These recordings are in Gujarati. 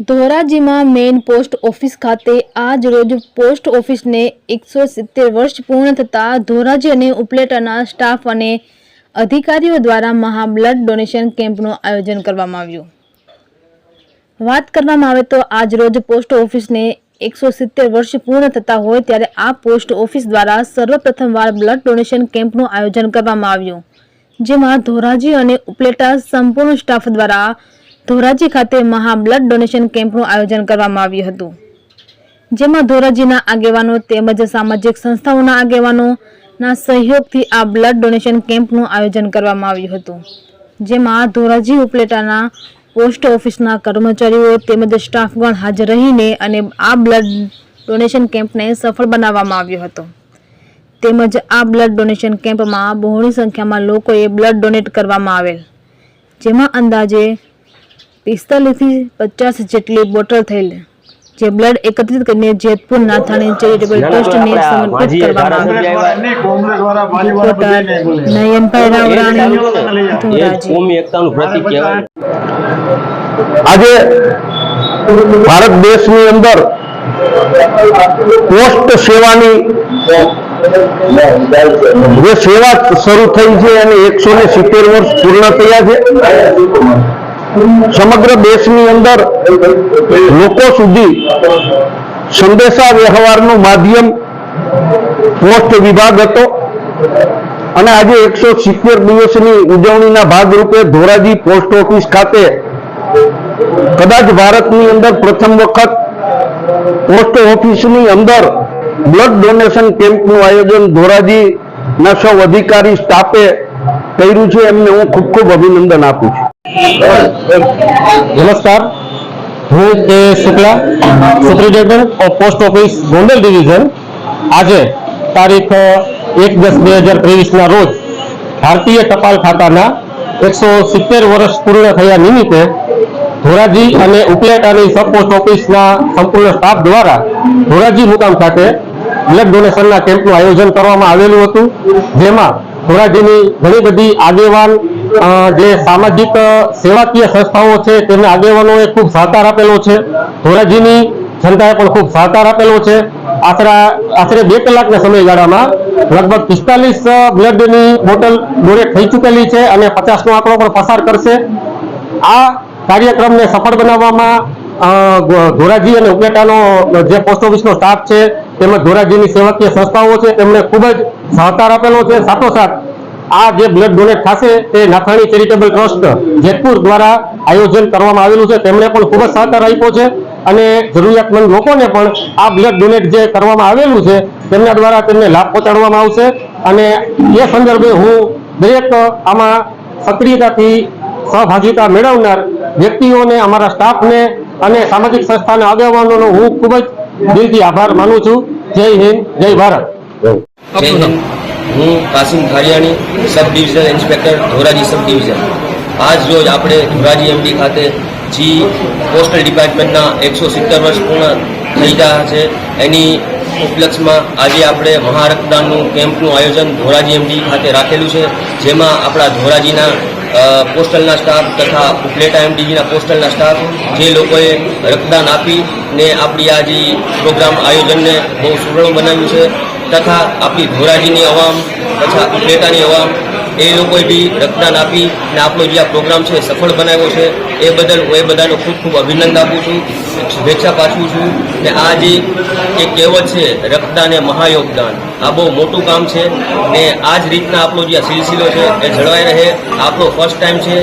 ધોરાજીમાં મેઇન પોસ્ટ ઓફિસ ખાતે આજ રોજ પોસ્ટ ઓફિસને એકસો સિત્તેર વર્ષ પૂર્ણ થતાં ધોરાજી અને ઉપલેટાના સ્ટાફ અને અધિકારીઓ દ્વારા મહા બ્લડ ડોનેશન કેમ્પનું આયોજન કરવામાં આવ્યું. વાત કરવામાં આવે તો આજ રોજ પોસ્ટ ઓફિસને એકસો સિત્તેર વર્ષ પૂર્ણ થતા હોય ત્યારે આ પોસ્ટ ઓફિસ દ્વારા સર્વપ્રથમવાર બ્લડ ડોનેશન કેમ્પનું આયોજન કરવામાં આવ્યું, જેમાં ધોરાજી અને ઉપલેટા સંપૂર્ણ સ્ટાફ દ્વારા ધોરાજી ખાતે મહા બ્લડ ડોનેશન કેમ્પનું આયોજન કરવામાં આવ્યું હતું. જેમાં ધોરાજીના આગેવાનો તેમજ સામાજિક સંસ્થાઓના આગેવાનોના સહયોગથી આ બ્લડ ડોનેશન કેમ્પનું આયોજન કરવામાં આવ્યું હતું. જેમાં ધોરાજી ઉપલેટાના પોસ્ટ ઓફિસના કર્મચારીઓ તેમજ સ્ટાફગણ હાજર રહીને અને આ બ્લડ ડોનેશન કેમ્પને સફળ બનાવવામાં આવ્યો હતો. તેમજ આ બ્લડ ડોનેશન કેમ્પમાં બહોળી સંખ્યામાં લોકોએ બ્લડ ડોનેટ કરવામાં આવેલ. જેમાં અંદાજે પિસ્તાલીસથી પચાસ જેટલી બોટલ થયેલ. જે બ્લડ એકત્રિત કરીને જેતપુર નાથાણી ચેરિટેબલ ટ્રસ્ટને સમર્પિત કરવામાં આવ્યું. નયનભાઈ રાવરાણી આજે ભારત દેશની અંદર પોસ્ટ સેવાની જે સેવા શરૂ થઈ છે અને એકસો ને સિત્તેર વર્ષ પૂર્ણ થયા છે. સમગ્ર દેશની અંદર લોકો સુધી સંદેશા વ્યવહારનું માધ્યમ પોસ્ટ વિભાગ હતો. અને આજે એકસો સિત્તેર દિવસની ઉજવણીના ભાગરૂપે ધોરાજી પોસ્ટ ઓફિસ ખાતે કદાચ ભારતની અંદર પ્રથમ વખત પોસ્ટ ઓફિસની અંદર બ્લડ ડોનેશન કેમ્પનું આયોજન ધોરાજીના સૌ અધિકારી સ્ટાફે કર્યું છે. એમને હું ખૂબ ખૂબ અભિનંદન આપું છું. નમસ્કાર. હું K Shukla, superintendent of post office Gondal division. આજે તારીખ એક દસ બે હજાર ત્રેવીસના રોજ ભારતીય ટપાલ ખાતાના એકસો સિત્તેર વર્ષ પૂર્ણ થયા નિમિત્તે ધોરાજી અને ઉપલેટાની સબ પોસ્ટ ઓફિસના સંપૂર્ણ સ્ટાફ દ્વારા ધોરાજી મુકામ ખાતે બ્લડ ડોનેશનના કેમ્પનું આયોજન કરવામાં આવેલું હતું, જેમાં ધોરાજીની ઘણી બધી આગેવાન જે સામાજિક સેવાકીય સંસ્થાઓ છે, તેમના આગેવાનોએ ખૂબ સહકાર આપેલો છે. ધોરાજીની જનતાએ પણ ખૂબ સહકાર આપેલો છે. આશરા, આશરે બે કલાકના સમયગાળામાં લગભગ પિસ્તાલીસ બ્લડની બોટલ ડોનેટ થઈ ચૂકેલી છે અને પચાસનો આંકડો પણ પસાર કરશે. આ કાર્યક્રમને સફળ બનાવવામાં ધોરાજી અને ઉપલેટાનો જે પોસ્ટ ઓફિસનો સ્ટાફ છે, તેમજ ધોરાજીની સેવાકીય સંસ્થાઓ છે, તેમણે ખૂબ જ સહકાર આપેલો છે. સાથોસાથ આ જે બ્લડ ડોનેટ થશે તે નાથાણી ચેરિટેબલ ટ્રસ્ટ જેતપુર દ્વારા આયોજન કરવામાં આવેલું છે. તેમણે પણ ખૂબ જ સહકાર આપ્યો છે અને જરૂરિયાતમંદ લોકોને પણ આ બ્લડ ડોનેટ જે કરવામાં આવેલું છે, તેમના દ્વારા તેમને લાભ પહોંચાડવામાં આવશે. અને એ સંદર્ભે હું દરેક આમાં સક્રિયતાથી સહભાગિતા મેળવનાર વ્યક્તિઓને, અમારા સ્ટાફને અને સામાજિક સંસ્થાના આગેવાનોનો હું ખૂબ જ દિલથી આભાર માનું છું. જય હિન્દ, જય ભારત. હું Kasim Khariyani sub divisional inspector Dhoraji sub division. આજ રોજ આપણે ધોરાજી એમડી ખાતે જી પોસ્ટલ ડિપાર્ટમેન્ટના એકસો સિત્તેર વર્ષ પૂર્ણ થઈ રહ્યા છે. એની ઉપલક્ષમાં આજે આપણે મહારક્તદાનનું કેમ્પનું આયોજન ધોરાજી એમડી ખાતે રાખેલું છે, જેમાં આપણા ધોરાજીના પોસ્ટલના સ્ટાફ તથા ઉપલેટા એમડીજીના પોસ્ટલના સ્ટાફ જે લોકોએ રક્તદાન આપીને આપણી આ જે પ્રોગ્રામ આયોજનને બહુ સુવર્ણ બનાવ્યું છે તથા આપણી ધોરાજીની અવામ તથા ઉપલેટાની અવામ એ લોકોએ બી રક્તદાન આપી ને આપણો જે આ પ્રોગ્રામ છે સફળ બનાવ્યો છે. એ બદલ હું એ બધાનો ખૂબ ખૂબ અભિનંદન આપું છું, શુભેચ્છા પાછું છું ને આ જે એક કહેવત છે, રક્તદાન એ મહાયોગદાન. આ બહુ મોટું કામ છે ને આ જ રીતના આપણો જે આ સિલસિલો છે એ જળવાઈ રહે. આપણો ફર્સ્ટ ટાઈમ છે.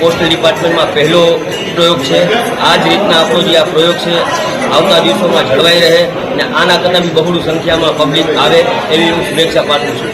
પોસ્ટલ ડિપાર્ટમેન્ટમાં પહેલો પ્રયોગ છે. આ જ રીતના આપણો જે આ પ્રયોગ છે આવતા દિવસોમાં જળવાઈ રહે ને આના કરતાં બી બહોળું સંખ્યામાં પબ્લિક આવે એવી હું શુભેચ્છા પાઠવું છું.